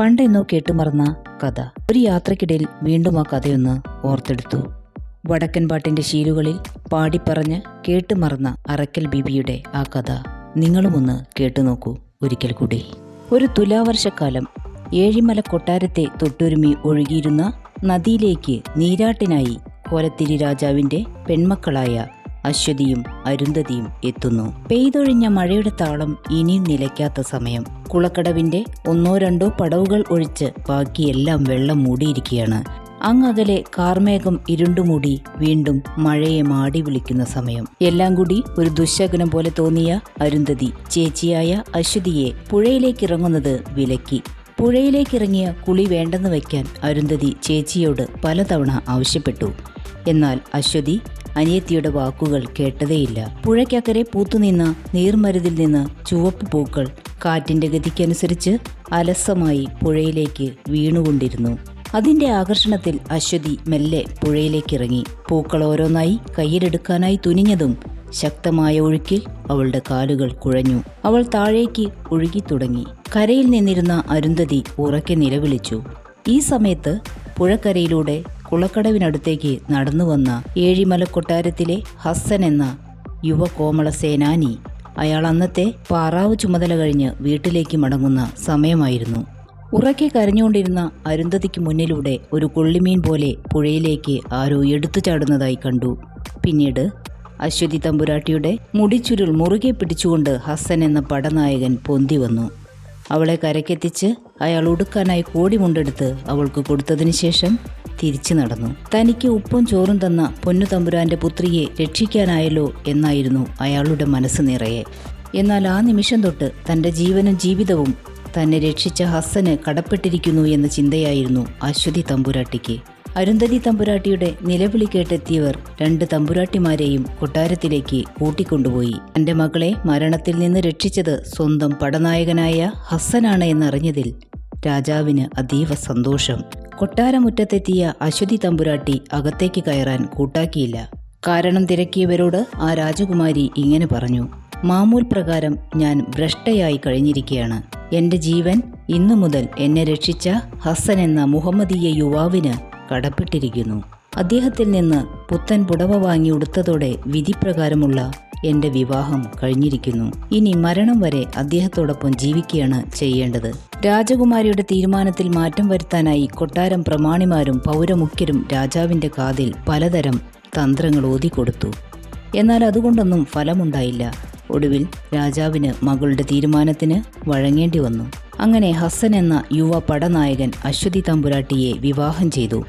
പണ്ടെന്നോ കേട്ടുമറന്ന കഥ. ഒരു യാത്രക്കിടയിൽ വീണ്ടും ആ കഥയൊന്ന് ഓർത്തെടുത്തു. വടക്കൻ പാട്ടിന്റെ ശീലുകളിൽ പാടിപ്പറഞ്ഞ് കേട്ടുമറന്ന അറക്കൽ ബിബിയുടെ ആ കഥ. നിങ്ങളുമൊന്ന് കേട്ടുനോക്കൂ ഒരിക്കൽ കൂടി. ഒരു തുലാവർഷക്കാലം ഏഴിമല കൊട്ടാരത്തെ തൊട്ടുരുമി ഒഴുകിയിരുന്ന നദിയിലേക്ക് നീരാട്ടിനായി കോലത്തിരി രാജാവിന്റെ പെൺമക്കളായ അശ്വതിയും അരുന്ധതിയും എത്തുന്നു. പെയ്തൊഴിഞ്ഞ മഴയുടെ താളം ഇനിയും നിലയ്ക്കാത്ത സമയം. കുളക്കടവിന്റെ ഒന്നോ രണ്ടോ പടവുകൾ ഒഴിച്ച് ബാക്കിയെല്ലാം വെള്ളം മൂടിയിരിക്കുകയാണ്. അങ്ങകലെ കാർമേഘം ഇരുണ്ടുമൂടി വീണ്ടും മഴയെ മാടി വിളിക്കുന്ന സമയം. എല്ലാം കൂടി ഒരു ദുശകനം പോലെ തോന്നിയ അരുന്ധതി ചേച്ചിയായ അശ്വതിയെ പുഴയിലേക്കിറങ്ങുന്നത് വിലക്കി. പുഴയിലേക്കിറങ്ങിയ കുളി വേണ്ടെന്ന് വയ്ക്കാൻ അരുന്ധതി ചേച്ചിയോട് പലതവണ ആവശ്യപ്പെട്ടു. എന്നാൽ അശ്വതി അനിയത്തിയുടെ വാക്കുകൾ കേട്ടതേയില്ല. പുഴയ്ക്കക്കരെ പൂത്തുനിന്ന നീർമരുതിൽ നിന്ന് ചുവപ്പ് പൂക്കൾ കാറ്റിന്റെ ഗതിക്കനുസരിച്ച് അലസമായി പുഴയിലേക്ക് വീണുകൊണ്ടിരുന്നു. അതിന്റെ ആകർഷണത്തിൽ അശ്വതി മെല്ലെ പുഴയിലേക്കിറങ്ങി. പൂക്കൾ ഓരോന്നായി കയ്യിലെടുക്കാനായി തുനിഞ്ഞതും ശക്തമായ ഒഴുക്കിൽ അവളുടെ കാലുകൾ കുഴഞ്ഞു. അവൾ താഴേക്ക് ഒഴുകി തുടങ്ങി കരയിൽ നിന്നിരുന്ന അരുന്ധതി ഉറക്കെ നിലവിളിച്ചു. ഈ സമയത്ത് പുഴക്കരയിലൂടെ കുളക്കടവിനടുത്തേക്ക് നടന്നു വന്ന ഏഴിമല കൊട്ടാരത്തിലെ ഹസ്സൻ എന്ന യുവ കോമള സേനാനി അയാൾ അന്നത്തെ പാറാവ് ചുമതല കഴിഞ്ഞ് വീട്ടിലേക്ക് മടങ്ങുന്ന സമയമായിരുന്നു. ഉറക്കെ കരഞ്ഞുകൊണ്ടിരുന്ന അരുന്ധതിക്ക് മുന്നിലൂടെ ഒരു കൊള്ളിമീൻ പോലെ പുഴയിലേക്ക് ആരോ എടുത്തു ചാടുന്നതായി കണ്ടു. പിന്നീട് അശ്വതി തമ്പുരാട്ടിയുടെ മുടിച്ചുരുൾ മുറുകെ പിടിച്ചുകൊണ്ട് ഹസ്സൻ എന്ന പടനായകൻ പൊന്തി വന്നു. അവളെ കരക്കെത്തിച്ച് അയാൾ ഉടുക്കാനായി കോടി മുണ്ടെടുത്ത് അവൾക്ക് കൊടുത്തതിനു ശേഷം തിരിച്ചു നടന്നു. തനിക്ക് ഉപ്പും ചോറും തന്ന പൊന്നു തമ്പുരാന്റെ പുത്രിയെ രക്ഷിക്കാനായല്ലോ എന്നായിരുന്നു അയാളുടെ മനസ്സ് നിറയെ. എന്നാൽ ആ നിമിഷം തൊട്ട് തന്റെ ജീവനും ജീവിതവും തന്നെ രക്ഷിച്ച ഹസ്സന് കടപ്പെട്ടിരിക്കുന്നു എന്ന ചിന്തയായിരുന്നു അശ്വതി തമ്പുരാട്ടിക്ക്. അരുന്ധതി തമ്പുരാട്ടിയുടെ നിലവിളി കേട്ടെത്തിയവർ രണ്ട് തമ്പുരാട്ടിമാരെയും കൊട്ടാരത്തിലേക്ക് കൂട്ടിക്കൊണ്ടുപോയി. തന്റെ മകളെ മരണത്തിൽ നിന്ന് രക്ഷിച്ചത് സ്വന്തം പടനായകനായ ഹസ്സനാണ് എന്നറിഞ്ഞതിൽ രാജാവിന് അതീവ സന്തോഷം. കൊട്ടാരമുറ്റത്തെത്തിയ അശ്വതി തമ്പുരാട്ടി അകത്തേക്ക് കയറാൻ കൂട്ടാക്കിയില്ല. കാരണം തിരക്കിയവരോട് ആ രാജകുമാരി ഇങ്ങനെ പറഞ്ഞു മാമൂൽ പ്രകാരം ഞാൻ ഭ്രഷ്ടയായി കഴിഞ്ഞിരിക്കുകയാണ് എന്റെ ജീവൻ ഇന്നു മുതൽ എന്നെ രക്ഷിച്ച ഹസൻ എന്ന മുഹമ്മദീയ യുവാവിന് കടപ്പെട്ടിരിക്കുന്നു. അദ്ദേഹത്തിൽ നിന്ന് പുത്തൻ പുടവ വാങ്ങി ഉടുത്തതോടെ വിധിപ്രകാരമുള്ള എന്റെ വിവാഹം കഴിഞ്ഞിരിക്കുന്നു. ഇനി മരണം വരെ അദ്ദേഹത്തോടൊപ്പം ജീവിക്കുകയാണ് ചെയ്യേണ്ടത്. രാജകുമാരിയുടെ തീരുമാനത്തിൽ മാറ്റം വരുത്താനായി കൊട്ടാരം പ്രമാണിമാരും പൗരമുഖ്യരും രാജാവിന്റെ കാതിൽ പലതരം തന്ത്രങ്ങൾ ഓതിക്കൊടുത്തു. എന്നാൽ അതുകൊണ്ടൊന്നും ഫലമുണ്ടായില്ല. ഒടുവിൽ രാജാവിന് മകളുടെ തീരുമാനത്തിന് വഴങ്ങേണ്ടി വന്നു. അങ്ങനെ ഹസ്സൻ എന്ന യുവ പടനായകൻ അശ്വതി തമ്പുരാട്ടിയെ വിവാഹം ചെയ്തു.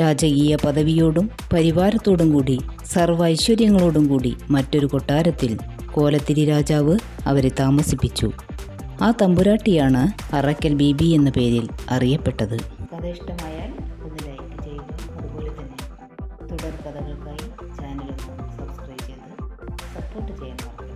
രാജകീയ പദവിയോടും പരിവാരത്തോടും കൂടി സർവ ഐശ്വര്യങ്ങളോടും കൂടി മറ്റൊരു കൊട്ടാരത്തിൽ കോലത്തിരി രാജാവ് അവരെ താമസിപ്പിച്ചു. ആ തമ്പുരാട്ടിയാണ് അറക്കൽ ബീബി എന്ന പേരിൽ അറിയപ്പെട്ടത്. കഥ ഇഷ്ടമായാൽ ഒന്ന് ലൈക്ക് ചെയ്യുക അതുപോലെ തന്നെ തുടർ കഥകൾക്കായി ചാനൽ സബ്സ്ക്രൈബ് ചെയ്ത് സപ്പോർട്ട് ചെയ്യാൻ മറക്കരുത്.